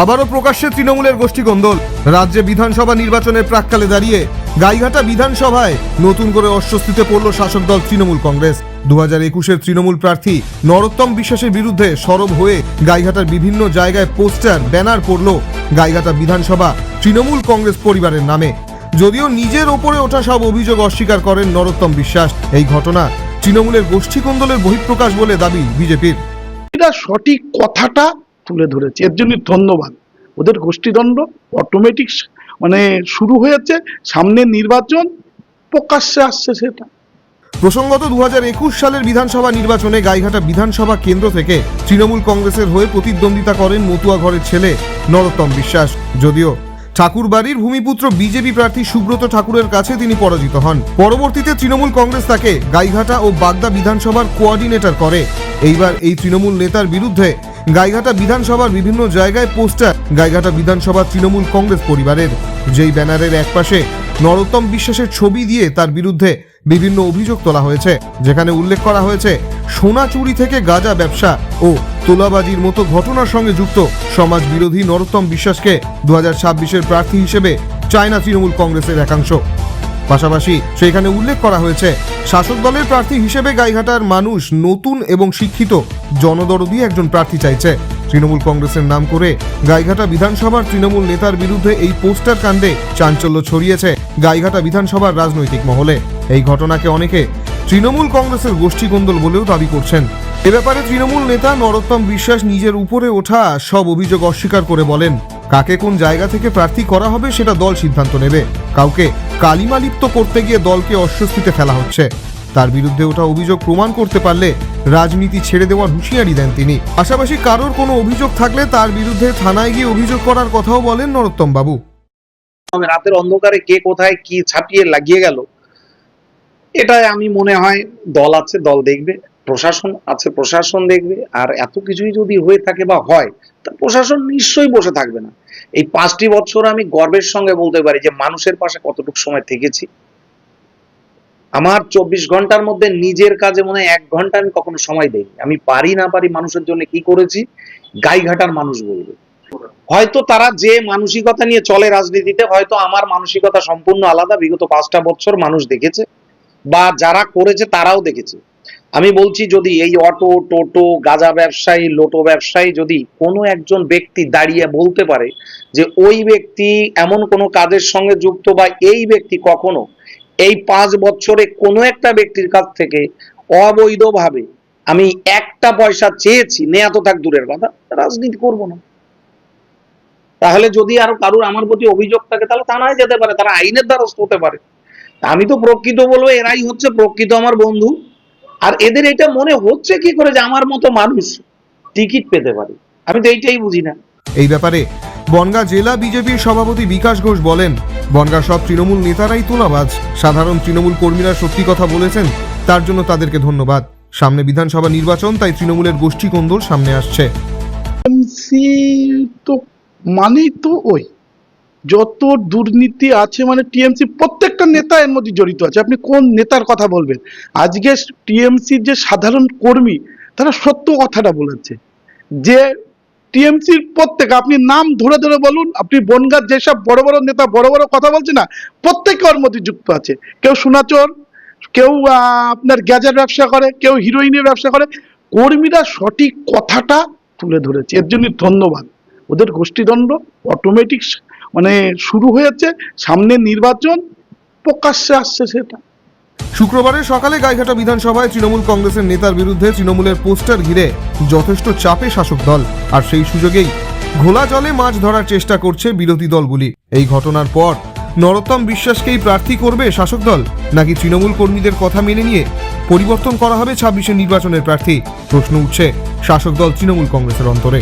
আবারও প্রকাশ্যে তৃণমূলের গোষ্ঠী কন্দল রাজ্যে বিধানসভা নির্বাচনের প্রাককালে দাঁড়িয়ে গাইঘাটা বিধানসভায় নতুন করে অস্বস্তিতে পড়ল শাসক দল তৃণমূল কংগ্রেস। দু হাজার একুশের তৃণমূল প্রার্থী নরোত্তম বিশ্বাসের বিরুদ্ধে সরব হয়ে গাইঘাটার বিভিন্ন জায়গায় পোস্টার, ব্যানার পড়ল গাইঘাটা বিধানসভা তৃণমূল কংগ্রেস পরিবারের নামে। যদিও নিজের ওপরে ওঠা সব অভিযোগ অস্বীকার করেন নরোত্তম বিশ্বাস। এই ঘটনা তৃণমূলের গোষ্ঠী কন্দলের বহিঃপ্রকাশ বলে দাবি বিজেপির। এটা সঠিক কথাটা তুলে ধরেছে। এর জন্য ধন্যবাদ। ওদের গোষ্ঠীদণ্ড অটোমেটিক মানে শুরু হয়েছে, সামনে নির্বাচন, প্রকাশ্যে আসছে সেটা। প্রসঙ্গত দু হাজার একুশ সালের বিধানসভা নির্বাচনে গাইঘাটা বিধানসভা কেন্দ্র থেকে তৃণমূল কংগ্রেসের হয়ে প্রতিদ্বন্দ্বিতা করেন মতুয়া ঘরের ছেলে নরোত্তম বিশ্বাস। যদিও ঠাকুরবাড়ির ভূমিপুত্র বিজেপি প্রার্থী সুব্রত ঠাকুরের কাছে তিনি পরাজিত হন। পরবর্তীতে তৃণমূল কংগ্রেস তাকে গাইঘাটা ও বাগদা বিধানসভার কোঅর্ডিনেটর করে। এইবার এই তৃণমূল নেতার বিরুদ্ধে গাইঘাটা বিধানসভার বিভিন্ন জায়গায় পোস্টার, গাইঘাটা বিধানসভা তৃণমূল কংগ্রেস পরিবারের। যেই ব্যানারের একপাশে নরোত্তম বিশ্বাসের ছবি দিয়ে তার বিরুদ্ধে বিভিন্ন অভিযোগ তোলা হয়েছে। যেখানে উল্লেখ করা হয়েছে, সোনা চুরি থেকে গাঁজা ব্যবসা ও তোলাবাজির মতো ঘটনার সঙ্গে যুক্ত সমাজ বিরোধী নরোত্তম বিশ্বাসকে দু হাজার ছাব্বিশের প্রার্থী হিসেবে চায়না তৃণমূল কংগ্রেসের একাংশ। পাশাপাশি সেখানে উল্লেখ করা হয়েছে, শাসক দলের প্রার্থী হিসেবে গাইঘাটার মানুষ নতুন এবং শিক্ষিত জনদরদি একজন প্রার্থী চাইছে। তৃণমূল কংগ্রেসের নাম করে গাইঘাটা বিধানসভার তৃণমূল নেতার বিরুদ্ধে এই পোস্টার কাণ্ডে চাঞ্চল্য ছড়িয়েছে গাইঘাটা বিধানসভার রাজনৈতিক মহলে। এই ঘটনাকে অনেকে তৃণমূল কংগ্রেসের গোষ্ঠী কোন্দল বলেও দাবি করছেন। এ ব্যাপারে তৃণমূল নেতা নরোত্তম বিশ্বাস নিজের উপরে ওঠা সব অভিযোগ অস্বীকার করে বলেন, কাকে কোন জায়গা থেকে প্রার্থী করা হবে সেটা দল সিদ্ধান্ত নেবে। কাউকে কালিমালিপ্ত করতে গিয়ে দলকে অস্বস্তিতে ফেলা হচ্ছে। তার বিরুদ্ধে ওঠা অভিযোগ প্রমাণ করতে পারলে রাজনীতি ছেড়ে দেওয়ার হুঁশিয়ারি দেন তিনি। পাশাপাশি কারোর কোনো অভিযোগ থাকলে তার বিরুদ্ধে থানায় গিয়ে অভিযোগ করার কথাও বলেন নরোত্তম বাবু। রাতের অন্ধকারে কে কোথায় কি ছাপিয়ে লাগিয়ে গেল এটাই আমি মনে হয় দল আছে, দল দেখবে, প্রশাসন আছে, প্রশাসন দেখবে, আর এত কিছুই যদি হয়ে থাকে বা হয়, তা প্রশাসন নিশ্চয়ই বসে থাকবে না। এই পাঁচটি বছর আমি গর্বের সঙ্গে বলতে পারি যে মানুষের পাশে কতটুকু সময় থেকেছি। আমার চব্বিশ ঘণ্টার মধ্যে নিজের কাজে মনে হয় এক ঘণ্টা আমি কখনো সময় দেইনি। আমি পারি না পারি মানুষের জন্য কি করেছি? গাইঘাটার মানুষ বলবে। হয়তো তারা যে মানসিকতা নিয়ে চলে রাজনীতিতে, হয়তো আমার মানসিকতা সম্পূর্ণ আলাদা। বিগত পাঁচটা বছর মানুষ দেখেছে। বা যারা করেছে তারাও দেখেছে। আমি বলছি যদি এই অটো, টোটো, গাঁজা ব্যবসায়ী, লোটো ব্যবসায়ী যদি কোনো একজন ব্যক্তি দাঁড়িয়ে বলতে পারে যে ওই ব্যক্তি এমন কোনো কাজের সঙ্গে যুক্ত বা এই ব্যক্তি কখনো এই পাঁচ বছরে কোনো একটা ব্যক্তির কাছ থেকে অবৈধভাবে আমি একটা পয়সা চেয়েছি, নেয়া তো থাক দূরের কথা, রাজনীতি করব না। তাহলে যদি আরও কারুর আমার প্রতি অভিযোগ থাকে, তাহলে থানায় যেতে পারে, তারা আইনের দ্বারস্থ হতে পারে। আমি তো প্রকৃত বলব এরাই হচ্ছে প্রকৃত আমার বন্ধু। আর এদের এটা মনে হচ্ছে কি করে যে আমার মতো মানুষ টিকিট পেতে পারে? আমি তো এইটাই বুঝি না। এই ব্যাপারে বনগাঁ জেলা বিজেপির সভাপতি বিকাশ ঘোষ বলেন বনগাঁ সব তৃণমূল নেতারাই তোলাবাজ। সাধারণ তৃণমূল কর্মীরা সত্যি কথা বলেছেন তার জন্য তাদেরকে ধন্যবাদ। সামনে বিধানসভা নির্বাচন তাই তৃণমূলের গোষ্ঠী কোন্দল সামনে আসছে। তো মানেই তো ওই। যত দুর্নীতি আছে মানে টিএমসি প্রত্যেকটা নেতা এর মধ্যে জড়িত আছে। আপনি কোন নেতার কথা বলবেন? আজকে টিএমসির যে সাধারণ কর্মী, তারা সত্য কথাটা বলেছে। যে টিএমসির প্রত্যেক, আপনি নাম ধরে ধরে বলুন, আপনি বনগার যেসব বড় বড় নেতা, বড় বড় কথা বলছে না, প্রত্যেকে ওর মধ্যে যুক্ত আছে। কেউ সোনাচোর, কেউ আপনার গ্যাজেট ব্যবসা করে, কেউ হিরোইনের ব্যবসা করে। কর্মীরা সঠিক কথাটা তুলে ধরেছে। এর জন্য ধন্যবাদ। ওদের গোষ্ঠীদণ্ড অটোমেটিক মানে শুরু হয়েছে, সামনে নির্বাচন প্রকাশ্যে আসছে সেটা। শুক্রবারের সকালে গাইঘাটা বিধানসভায় তৃণমূল কংগ্রেসের নেতার বিরুদ্ধে তৃণমূলের পোস্টার ঘিরে যথেষ্ট চাপে শাসক দল। আর সেই সুযোগেই ঘোলা জলে মাছ ধরার চেষ্টা করছে বিরোধী দলগুলি। এই ঘটনার পর নরোত্তম বিশ্বাসকেই প্রার্থী করবে শাসক দল। নাকি তৃণমূল কর্মীদের কথা মেনে নিয়ে পরিবর্তন করা হবে ছাব্বিশের নির্বাচনের প্রার্থী? প্রশ্ন উঠছে শাসক দল তৃণমূল কংগ্রেসের অন্তরে।